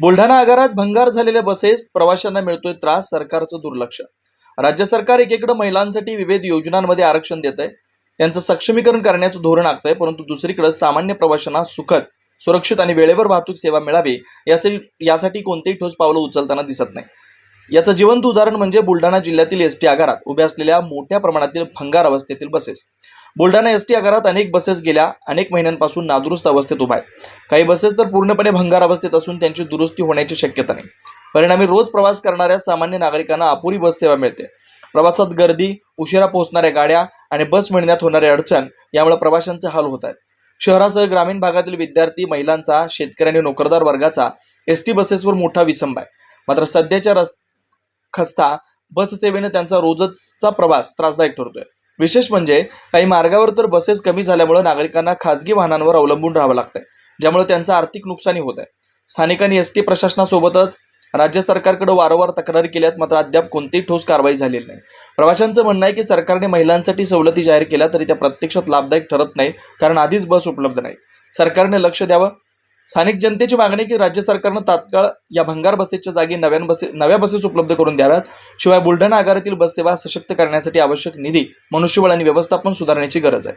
बुलढाणा आगारात भंगार झालेल्या बसेस प्रवाशांना मिळतोय त्रास सरकारचं दुर्लक्ष. राज्य सरकार एकीकडे महिलांसाठी विविध योजनांमध्ये आरक्षण देत आहे त्यांचं सक्षमीकरण करण्याचं धोरण आखतंय परंतु दुसरीकडे सामान्य प्रवाशांना सुखद सुरक्षित आणि वेळेवर वाहतूक सेवा मिळावी यासाठी यासाठी कोणतेही ठोस पावलं उचलताना दिसत नाही. याचं जिवंत उदाहरण म्हणजे बुलढाणा जिल्ह्यातील एस टी आगारात उभ्या असलेल्या मोठ्या प्रमाणातील भंगार अवस्थेतील बसेस. बुलढाणा एस टी आगारात अनेक बसेस गेल्या. अनेक महिन्यांपासून नादुरुस्त अवस्थेत उभा आहेत. काही बसेस तर पूर्णपणे भंगार अवस्थेत असून त्यांची दुरुस्ती होण्याची शक्यता नाही. परिणामी रोज प्रवास करणाऱ्या सामान्य नागरिकांना अपुरी बस सेवा मिळते. प्रवासात गर्दी उशिरा पोहोचणाऱ्या गाड्या आणि बस मिळण्यात होणारी अडचण यामुळे प्रवाशांचे हाल होत आहेत. शहरासह ग्रामीण भागातील विद्यार्थी महिलांचा शेतकरी आणि नोकरदार वर्गाचा एस टी बसेसवर मोठा विसंब आहे. मात्र सध्याच्या रस खस्ता बससेवेनं त्यांचा रोजचा प्रवास त्रासदायक ठरतोय. विशेष म्हणजे काही मार्गावर तर बसेस कमी झाल्यामुळे नागरिकांना खाजगी वाहनांवर अवलंबून राहावं लागतंय ज्यामुळे त्यांचं आर्थिक नुकसानी होत आहे स्थानिकांनी एस टी प्रशासनासोबतच राज्य सरकारकडे वारंवार तक्रारी केल्यात मात्र अद्याप कोणतीही ठोस कारवाई झालेली नाही. प्रवाशांचं म्हणणं आहे की सरकारने महिलांसाठी सवलती जाहीर केल्या तरी त्या प्रत्यक्षात लाभदायक ठरत नाही कारण आधीच बस उपलब्ध नाही सरकारने लक्ष द्यावं स्थानिक जनतेची मागणी की राज्य सरकारनं तात्काळ या भंगार बसेसच्या जागी नव्यान बसे नव्या बसेस उपलब्ध करून द्याव्यात. शिवाय बुलढाणा आगारातील बस सेवा सशक्त करण्यासाठी आवश्यक निधी मनुष्यबळ आणि व्यवस्थापन सुधारण्याची गरज आहे.